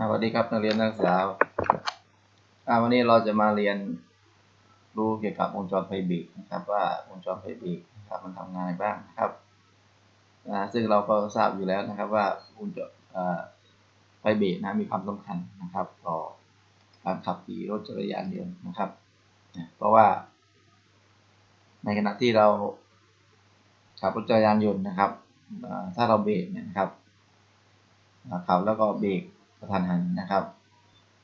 สวัสดีครับนักเรียนนักศึกษาวันนี้เราจะมาเรียนรู้เกี่ยวกับวงจรไฟเบรกนะครับ ว่าวงจรไฟเบรกนะครับมันทำงานบ้างนะครับซึ่งเราก็ทราบอยู่แล้วนะครับว่าวงจรไฟเบรกนะมีความสำคัญนะครับต่อการขับขี่รถจักรยานยนต์นะครับ เพราะว่า ในขณะที่เราขับรถจักรยานยนต์นะครับถ้าเราเบรกนะครับขับแล้วก็เบรก กระทันหันนะครับ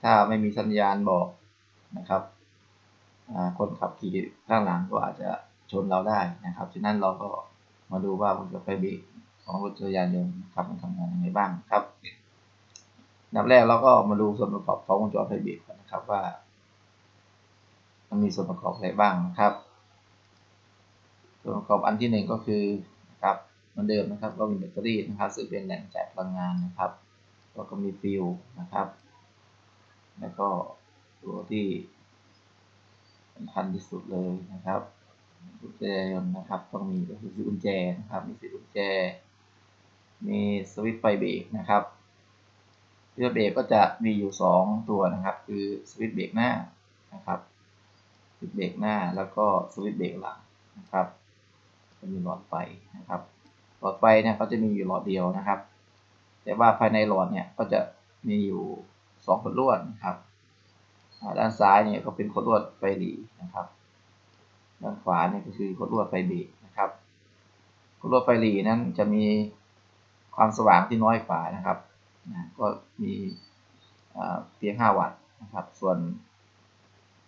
ถ้าไม่มีสัญญาณบอกนะครับคนขับขี่ข้างหลังก็อาจจะชนเราได้นะครับ ฉะนั้นเราก็มาดูว่าวงจรไฟบรกของรถจักรยานยนต์นะครับมันทำงานยังไงบ้างครับนดับแรกเราก็มาดูส่วนประกอบของวงจรไฟเบรกก่อนนะครับว่า มันมีส่วนประกอบอะไรบ้างนะครับ ส่วนประกอบอันที่หนึ่งก็คือนะครับเหมือนเดิมนะครับก็มีแบตเตอรี่นะครับ ซึ่งเป็นแหล่งจ่ายพลังงานนะครับ แล้วก็มีฟิวนะครับ แล้วก็ตัวที่สำคัญที่สุดเลยนะครับกุญแจยนต์นะครับต้องมีก็คือกุญแจนะครับมีสีกุญแจ มีสวิตช์ไฟเบรกนะครับสวิตเบรกก็จะมีอยู่สองตัวนะครับ คือสวิตช์เบรกหน้านะครับสวิตช์เบรกหน้าแล้วก็สวิตช์เบรกหลังนะครับจะมีหลอดไฟนะครับ หลอดไฟเนี่ยก็จะมีอยู่หลอดเดียวนะครับ แต่ว่าภายในหลอดเนี่ยก็จะมีอยู่สองขดลวดนะครับด้านซ้ายเนี่ยก็เป็นขดลวดไฟหลีนะครับ ด้านขวาเนี่ยก็คือขดลวดไฟเบรกนะครับขดลวดไฟหลีนั้นจะมีความสว่างที่น้อยกว่านะครับนะก็มีเพียง 5 วัตต์นะครับ ส่วน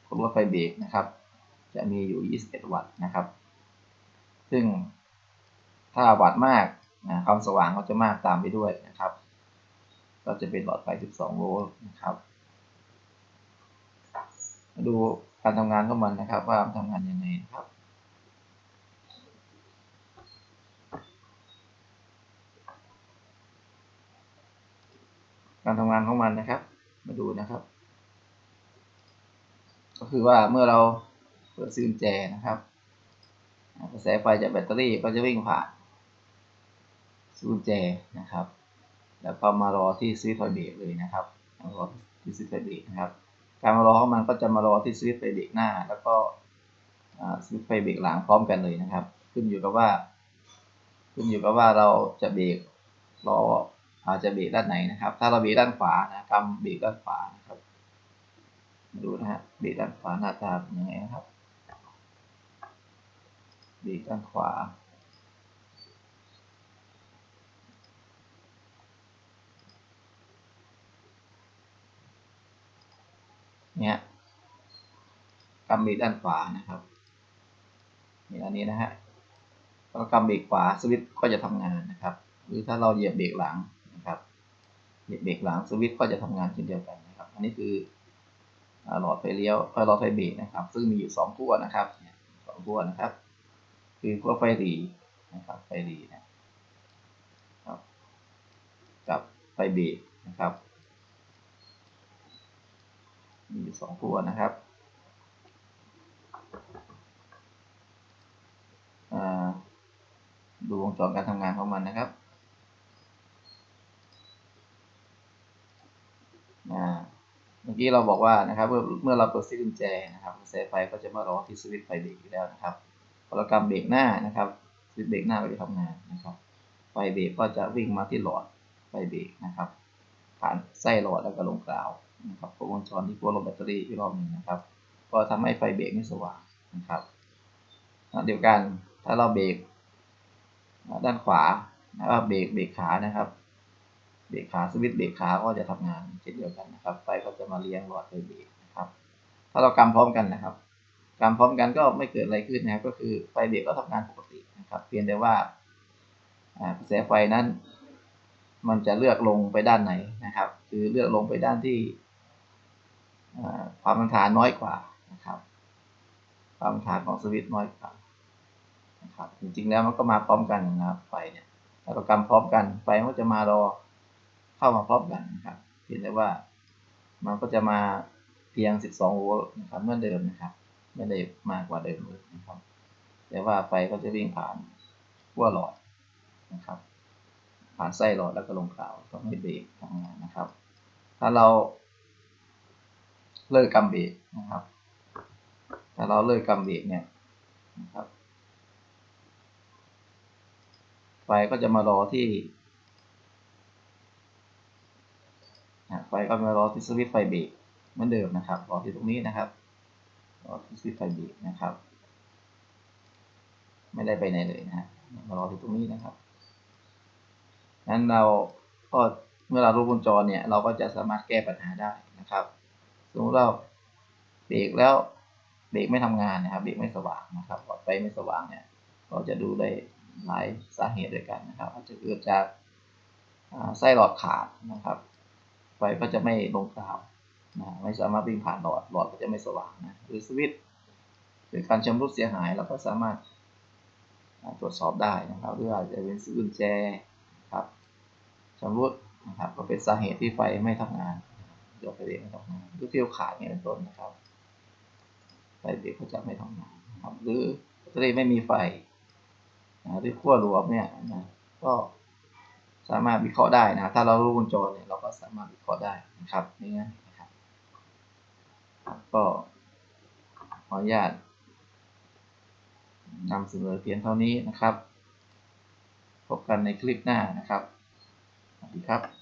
ขดลวดไฟเบรกนะครับ จะมีอยู่ 21 วัตต์นะครับ ซึ่งถ้าวัตต์มาก นะความสว่างก็จะมากตามไปด้วยนะครับ ก็จะเป็นหลอดไฟ 12 โวลต์นะครับมาดูการทำงานของมันนะครับ ว่ามันทำงานยังไงนะครับการทำงานของมันนะครับ มาดูนะครับ ก็คือว่าเมื่อเราเปิดซื้อแจนะครับ กระแสไฟจากแบตเตอรี่ก็จะวิ่งผ่าน กุญแจนะครับ แล้วก็มารอที่สวิตช์ไฟเบรกเลยนะครับมารอที่สวิตช์ไฟเบรกนะครับ การมารอของมันก็จะมารอที่สวิตช์ไฟเบรกหน้า แล้วก็สวิตช์ไฟเบรกหลังพร้อมกันเลยนะครับ ขึ้นอยู่กับว่า ขึ้นอยู่กับว่าเราจะเบรกรออาจจะเบรกด้านไหนนะครับ ถ้าเราเบรกด้านขวานะกำเบรกด้านขวานะครับ ดูนะฮะเบรกด้านขวาหน้าตาเป็นยังไงนะครับเบรกด้านขวา เนี่ยกำบรกด้านขวานะครับนี่อันนี้นะฮะเรากำเบรกขวาสวิตช์ก็จะทำงานนะครับ หรือถ้าเราเหยียบเบรกหลังนะครับ เหยียบเบรกหลังสวิตช์ก็จะทำงานเช่นเดียวกันนะครับ อันนี้คือหลอดไฟเลี้ยวหลอดไฟเบรกนะครับ ซึ่งมีอยู่สองขั้วนะครับสองขั้วนะครับ คือขั้วไฟหลีนะครับ ไฟหลีนะครับ กับไฟเบรกนะครับ มีอยู่สองขั้วนะครับดูวงจรการทำงานของมันนะครับเมื่อกี้เราบอกว่านะครับเมื่อเมื่อเราเปิดสวิตช์กุญแจนะครับกระแสไฟก็จะมารอที่สวิตช์ไฟเบรกอยู่แล้วนะครับพอเรากำเบรกหน้านะครับสวิตช์เบรกหน้าก็จะทำงานนะครับ ไฟเบรกก็จะวิ่งมาที่หลอดไฟเบรกนะครับ ผ่านไส้หลอดแล้วก็ลงกราว นะครับวงจรที่ขั้วลงแบตเตอรี่อีกรอบหนึ่งนะครับ ก็ทำให้ไฟเบรกไม่สว่างนะครับเดียวกันถ้าเราเบรกด้านขวานะครับเบรกเบรกขานะครับ เบรกขาสวิตช์เบรกขาก็จะทำงานเช่นเดียวกันนะครับ ไฟก็จะมาเลี้ยงหลอดไฟเบรกนะครับ ถ้าเรากำพร้อมกันนะครับกำพร้อมกันก็ไม่เกิดอะไรขึ้นนะครับ ก็คือไฟเบรกก็ทำงานปกตินะครับ เพียงแต่ว่ากระแสไฟนั้น มันจะเลือกลงไปด้านไหนนะครับ คือเลือกลงไปด้านที่ ความต้านทานน้อยกว่านะครับ ความต้านทานของสวิตช์น้อยกว่านะครับจริงๆแล้วมันก็มาพร้อมกันนะครับไฟเนี่ยถ้าเรากำพร้อมกันไฟมันก็จะมารอเข้ามาพร้อมกันนะครับเพียงแต่ว่ามันก็จะมาเพียง 12 โวลต์นะครับเมื่อเดิมนะครับไม่ได้มากกว่าเดิมเลยนะครับ แต่ว่าไฟก็จะวิ่งผ่านขั้วหลอดนะครับ ผ่านไส้หลอดแล้วก็ลงกราวก็ไม่เบรกทำงานนะครับ ถ้าเรา เลิกกำเบรกนะครับถ้าเราเลิกกำเบรกเนี่ยนะครับ ไฟก็จะมารอที่ไฟก็มารอที่สวิตช์ไฟเบรกเหมือนเดิมนะครับรอที่ตรงนี้นะครับรอที่สวิตช์ไฟเบรกนะครับ ไม่ได้ไปไหนเลยนะฮะมารอที่ตรงนี้นะครับนั้นเราก็เมื่อเรารู้วงจรเนี่ยเราก็จะสามารถแก้ปัญหาได้นะครับ สมมติเราเบรกแล้วเบรกไม่ทำงานนะครับเบรกไม่สว่างนะครับหลอดไฟไม่สว่างเนี่ยเราจะดูได้หลายสาเหตุด้วยกันนะครับ อาจจะเกิดจากอ่าไส้หลอดขาดนะครับ ไฟก็จะไม่ลงกราวนะไม่สามารถวิ่งผ่านหลอดหลอดก็จะไม่สว่างนะหรือสวิตช์หรือการชำรุดเสียหายเราก็สามารถตรวจสอบได้นะครับหรืออาจจะเป็นซื้อกุญแจครับชำรุดนะครับก็เป็นสาเหตุที่ไฟไม่ทำงาน เดี๋ยวไฟเบรกไม่ทำงานหรือฟิวขาดเนี่ยเป็นต้นนะครับไฟเบรกก็จะไม่ทำงานนะครับหรือแบตเตอรี่ไม่มีไฟนะหรือขั้วรวมเนี่ยนะก็สามารถวิเคราะห์ได้นะถ้าเรารู้วงจรเนี่ยเราก็สามารถวิเคราะห์ได้นะครับนี่นะครับ ก็ขออนุญาตนำเสนอเพียงเท่านี้นะครับ พบกันในคลิปหน้านะครับ สวัสดีครับ